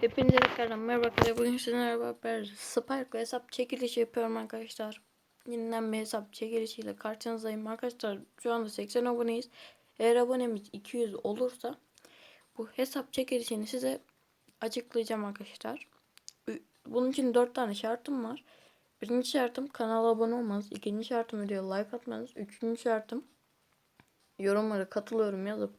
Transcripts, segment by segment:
Hepinize tekrardan merhaba arkadaşlar. Bugün sizinle beraber Spark hesap çekilişi yapıyorum arkadaşlar. Yeniden bir hesap çekilişiyle karşınızdayım arkadaşlar. Şu anda 80 aboneyiz. Eğer abonemiz 200 olursa bu hesap çekilişini size açıklayacağım arkadaşlar. Bunun için 4 tane şartım var. Birinci şartım kanala abone olmanız. ikinci şartım videoya like atmanız. Üçüncü şartım yorumlara katılıyorum yazıp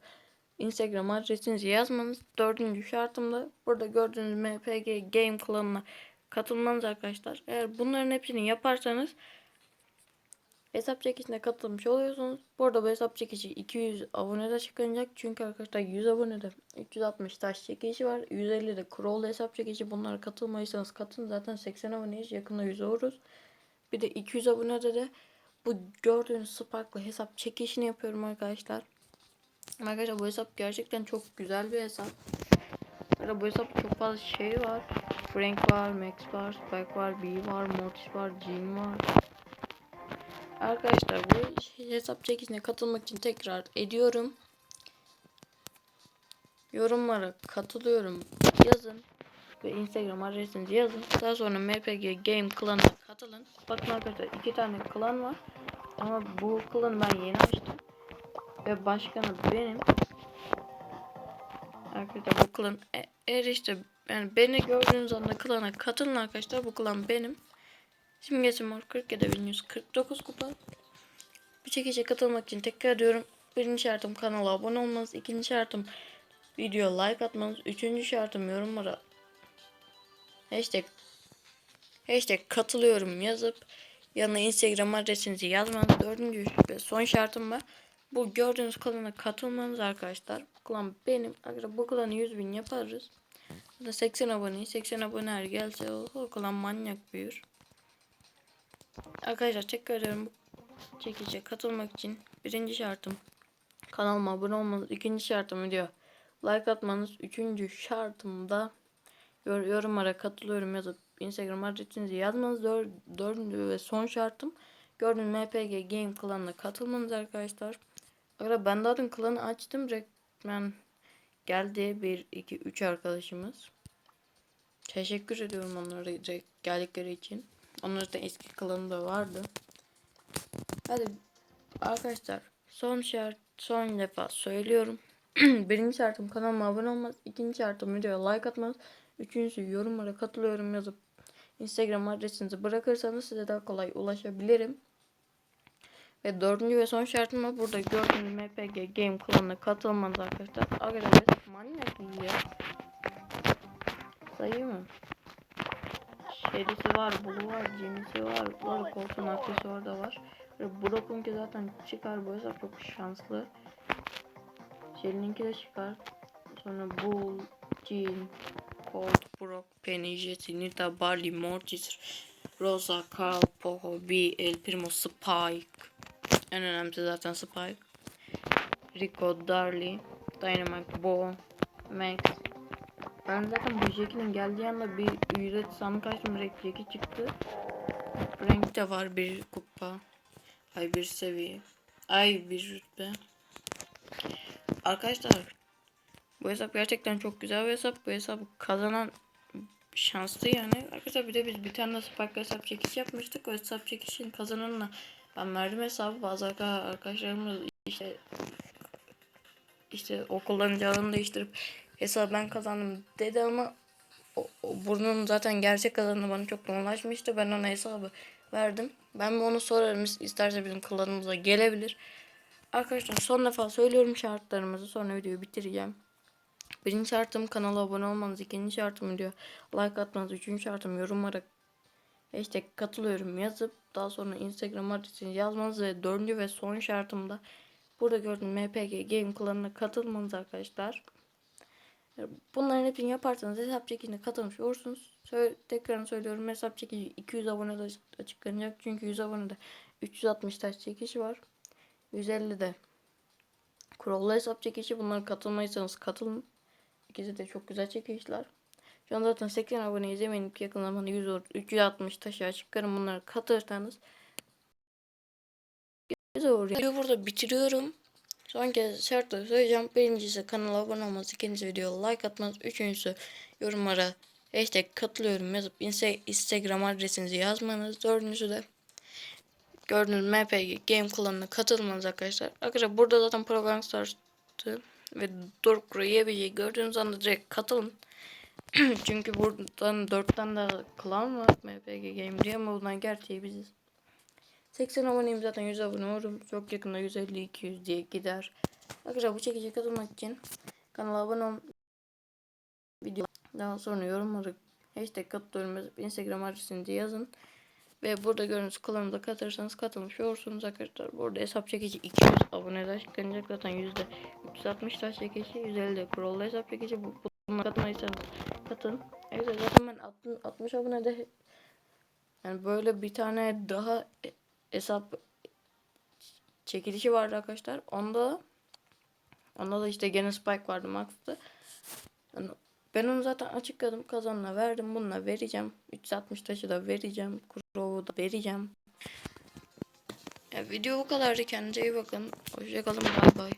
Instagram adresinizi yazmanız. Dördüncü şartım da burada gördüğünüz MPG Game klanına katılmanız arkadaşlar. Eğer bunların hepsini yaparsanız hesap çekişine katılmış oluyorsunuz. Burada bu hesap çekişi 200 abonede çıkacak. Çünkü arkadaşlar 100 abonede 360 taş çekişi var. 150 de crawl hesap çekişi. Bunlara katılmayırsanız katılın. Zaten 80 aboneyiz. Yakında 100 oluruz. Bir de 200 abonede de bu gördüğünüz Spark'la hesap çekişini yapıyorum arkadaşlar. Arkadaşlar bu hesap gerçekten çok güzel bir hesap. Arkadaşlar bu hesap çok fazla şey var. Frank var, Max var, Spike var, B var, Mortis var, Jean var. Arkadaşlar bu hesap çekişine katılmak için tekrar ediyorum. Yorumlara katılıyorum yazın ve Instagram adresinizi yazın. Daha sonra MPG Game klanına katılın. Bakın arkadaşlar iki tane klan var. Ama bu klanı ben yeni açtım. Ve başkanı benim. Arkadaşlar bu klan e- eğer işte yani beni gördüğünüz anda klana katılın arkadaşlar. Bu klan benim. Simgesi mor 47 1149 kupa. Bu çekişe katılmak için tekrar diyorum. Birinci şartım kanala abone olmanız. ikinci şartım video like atmanız. Üçüncü şartım yorumlara hashtag hashtag katılıyorum yazıp yanına Instagram adresinizi yazmanız. Dördüncü ve son şartım var. Bu gördüğünüz klana katılmanız arkadaşlar. Bu klan benim. Arkadaşlar bu klanı 100 bin yaparız. Burada 80 abone. 80 abone her gelse o, o klan manyak büyür. Arkadaşlar tekrar ediyorum. Bu çekice katılmak için birinci şartım kanalıma abone olmanız. ikinci şartım video like atmanız. Üçüncü şartım da yor yorumlara katılıyorum yazıp Instagram adresinizi yazmanız. Dör dördüncü ve son şartım gördüğünüz MPG Game klanına katılmanız arkadaşlar. Arkadaşlar ben zaten klanı açtım. Resmen geldi. 1, 2, 3 arkadaşımız. Teşekkür ediyorum onlara geldikleri için. Onların da eski klanı da vardı. Hadi arkadaşlar son şart son defa söylüyorum. Birinci şartım kanalıma abone olmanız. ikinci şartım videoya like atmanız. Üçüncüsü yorumlara katılıyorum yazıp Instagram adresinizi bırakırsanız size daha kolay ulaşabilirim. Ve dördüncü ve son şartım da burada gördüğünüz MPG Game klanına katılmanız arkadaşlar. Arkadaşlar manyak ya. Sayı mı? Şerisi var, Bulu var, Jenisi var, var Colton aksesuarı da var. Ve Brock'un ki zaten çıkar bu hesap çok şanslı. Shelly'ninki de çıkar. Sonra Bull, Jean, Colt, Brock, Penny, Jessie, Nita, Barley, Mortis, Rosa, Carl, Poco, B, El Primo, Spike. En önemlisi zaten Spike. Rico, Darly, Dynamite, Bo, Max. Ben zaten bu Jackie'nin geldiği anda bir ücret sandık açtım direkt Jackie çıktı. Frank de var bir kupa. Ay bir seviye. Ay bir rütbe. Arkadaşlar bu hesap gerçekten çok güzel bir hesap. Bu hesap kazanan şanslı yani. Arkadaşlar bir de biz bir tane de Spark hesap çekiş yapmıştık. O hesap çekişin kazananına ben verdim hesabı. Bazı arka- arkadaşlarımız işte işte o kullanıcı adını değiştirip hesabı ben kazandım dedi ama o, o burnun zaten gerçek kazanını bana çok ulaşmıştı. Ben ona hesabı verdim. Ben onu sorarım isterse bizim klanımıza gelebilir. Arkadaşlar son defa söylüyorum şartlarımızı sonra videoyu bitireceğim. Birinci şartım kanala abone olmanız. ikinci şartım diyor like atmanız. Üçüncü şartım yorumlara hashtag katılıyorum yazıp daha sonra Instagram adresini yazmanız ve dördüncü ve son şartım da burada gördüğünüz MPG Game klanına katılmanız arkadaşlar. Bunların hepsini yaparsanız hesap çekişine katılmış olursunuz. Söyle, tekrar söylüyorum hesap çekici 200 abonede açık- açıklanacak. Çünkü 100 abonede 360 taş çekişi var. 150 de kurallı hesap çekişi. Bunlara katılmayırsanız katılın. İkisi de çok güzel çekişler. Şu an zaten 80 abone izlemeyin. Yakın zamanda 100 olur. 360 taşı çıkarım. Bunlara katılırsanız güzel olur. Videoyu burada bitiriyorum. Son kez şartları söyleyeceğim. Birincisi kanala abone olmanız. ikincisi video like atmanız. Üçüncüsü yorumlara hashtag katılıyorum yazıp Instagram adresinizi yazmanız. Dördüncüsü de gördüğünüz MPG Game klanına katılmanız arkadaşlar. Arkadaşlar burada zaten program startı ve Dork Pro YBC'yi gördüğünüz anda direkt katılın. Çünkü buradan 4'ten de klan var MPG Game diye ama bundan gerçeği biziz. 80 aboneyim zaten 100 abone olurum. Çok yakında 150-200 diye gider. Arkadaşlar bu çekici katılmak için kanala abone ol. Video daha sonra yorumları hashtag katılıyorum yazıp Instagram adresinizi yazın. Ve burada gördüğünüz klanımda katılırsanız katılmış olursunuz arkadaşlar. Burada hesap çekici 200 abone açıklanacak zaten yüzde 360 taş çekici 150 de kurallı hesap çekici. Bu, bunlara katılmayırsanız katılın. Evet zaten ben 60, 60 abone de yani böyle bir tane daha e- hesap çekilişi vardı arkadaşlar. Onda onda da işte gene Spike vardı Max'tı. Yani ben onu zaten açıkladım. Kazanına verdim. Bununla vereceğim. 360 taşı da vereceğim. Kurov'u da vereceğim. Ya, video bu kadardı. Kendinize iyi bakın. Hoşçakalın. Bay bay.